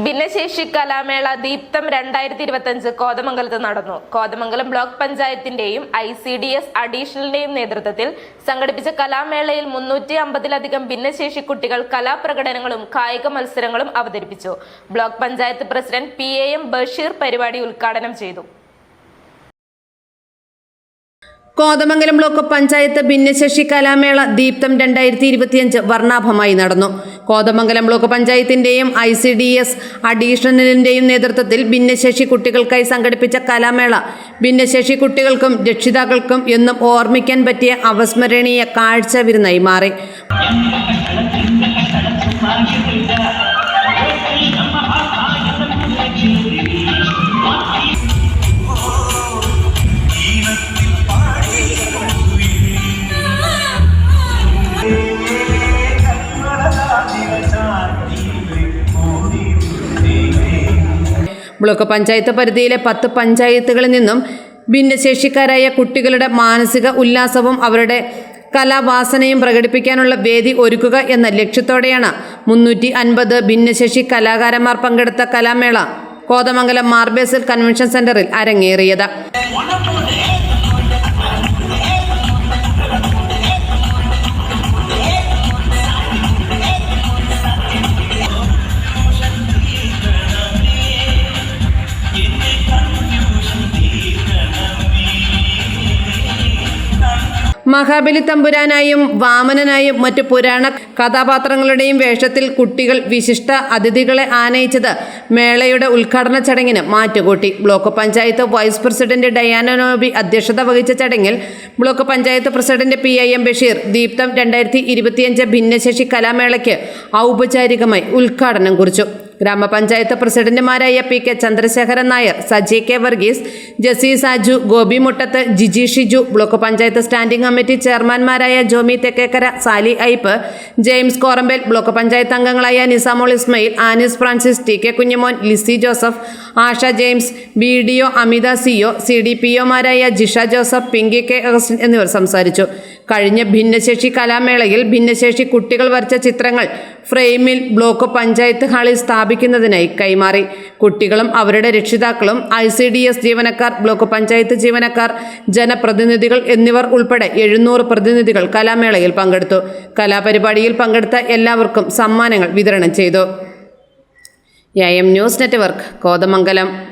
ഭിന്നശേഷി കലാമേള ദീപ്തം രണ്ടായിരത്തി ഇരുപത്തിയഞ്ച് കോതമംഗലത്ത് നടന്നു. കോതമംഗലം ബ്ലോക്ക് പഞ്ചായത്തിന്റെയും ഐ സി ഡി എസ് അഡീഷണലിന്റെയും നേതൃത്വത്തിൽ സംഘടിപ്പിച്ച കലാമേളയിൽ മുന്നൂറ്റി അമ്പതിലധികം ഭിന്നശേഷി കുട്ടികൾ കലാപ്രകടനങ്ങളും കായിക മത്സരങ്ങളും അവതരിപ്പിച്ചു. Block panchayat president P A M Basheer പരിപാടി ഉദ്ഘാടനം ചെയ്തു. കോതമംഗലം ബ്ലോക്ക് പഞ്ചായത്ത് ഭിന്നശേഷി കലാമേള ദീപ്തം രണ്ടായിരത്തി ഇരുപത്തിയഞ്ച് വർണാഭമായി നടന്നു. കോതമംഗലം ബ്ലോക്ക് പഞ്ചായത്തിന്റെയും ഐ സി ഡി എസ് അഡീഷണലിന്റെയും നേതൃത്വത്തിൽ ഭിന്നശേഷി കുട്ടികൾക്കായി സംഘടിപ്പിച്ച കലാമേള. ഭിന്നശേഷി കുട്ടികൾക്കും രക്ഷിതാക്കൾക്കും എന്നും ഓർമ്മിക്കാൻ പറ്റിയ അവസ്മരണീയ കാഴ്ച വിരുന്നായി മാറി. ബ്ലോക്ക് പഞ്ചായത്ത് പരിധിയിലെ പത്ത് പഞ്ചായത്തുകളിൽ നിന്നും ഭിന്നശേഷിക്കാരായ കുട്ടികളുടെ മാനസിക ഉല്ലാസവും അവരുടെ കലാവാസനയും പ്രകടിപ്പിക്കാനുള്ള വേദി ഒരുക്കുക എന്ന ലക്ഷ്യത്തോടെയാണ് മുന്നൂറ്റി അൻപത് ഭിന്നശേഷി കലാകാരന്മാർ പങ്കെടുത്ത കലാമേള കോതമംഗലം മാർബേസിൽ കൺവെൻഷൻ സെന്ററിൽ അരങ്ങേറിയത്. മഹാബലി തമ്പുരാനായും വാമനനായും മറ്റു പുരാണ കഥാപാത്രങ്ങളുടെയും വേഷത്തിൽ കുട്ടികൾ വിശിഷ്ട അതിഥികളെ ആനയിച്ചത് മേളയുടെ ഉദ്ഘാടന ചടങ്ങിന് മാറ്റുകൂട്ടി. Block panchayat vice president Diana Noby അധ്യക്ഷത വഹിച്ച ചടങ്ങിൽ block panchayat president P I M Basheer Deeptham രണ്ടായിരത്തി ഇരുപത്തിയഞ്ച് ഭിന്നശേഷി കലാമേളയ്ക്ക് ഔപചാരികമായി ഉദ്ഘാടനം കുറിച്ചു. ഗ്രാമപഞ്ചായത്ത് പ്രസിഡന്റുമാരായ P K Chandrasekharan Nair Saji K Varghese Jessy Saju Gopi Muttath Jiji Shiju block panchayat standing committee ചെയർമാൻമാരായ Jomy Thekkekara Sally Ipe James Korambel block panchayat അംഗങ്ങളായ Nizamol Ismail Anis Francis T K Kunjumon Lissy Joseph Asha James B D O Amitha CO C D P ഒമാരായ Jisha Joseph Pinky K Augustine എന്നിവർ സംസാരിച്ചു. കഴിഞ്ഞ ഭിന്നശേഷി കലാമേളയിൽ ഭിന്നശേഷി കുട്ടികൾ വരച്ച ചിത്രങ്ങൾ ഫ്രെയിമിൽ ബ്ലോക്ക് പഞ്ചായത്ത് ഹാളിൽ സ്ഥാപിക്കുന്നതിനായി കൈമാറി. കുട്ടികളും അവരുടെ രക്ഷിതാക്കളും ഐ സി ഡി എസ് ജീവനക്കാർ ബ്ലോക്ക് പഞ്ചായത്ത് ജീവനക്കാർ ജനപ്രതിനിധികൾ എന്നിവർ ഉൾപ്പെടെ എഴുന്നൂറ് പ്രതിനിധികൾ കലാമേളയിൽ പങ്കെടുത്തു. കലാപരിപാടിയിൽ പങ്കെടുത്ത എല്ലാവർക്കും സമ്മാനങ്ങൾ വിതരണം ചെയ്തു. A news network Kothamangalam.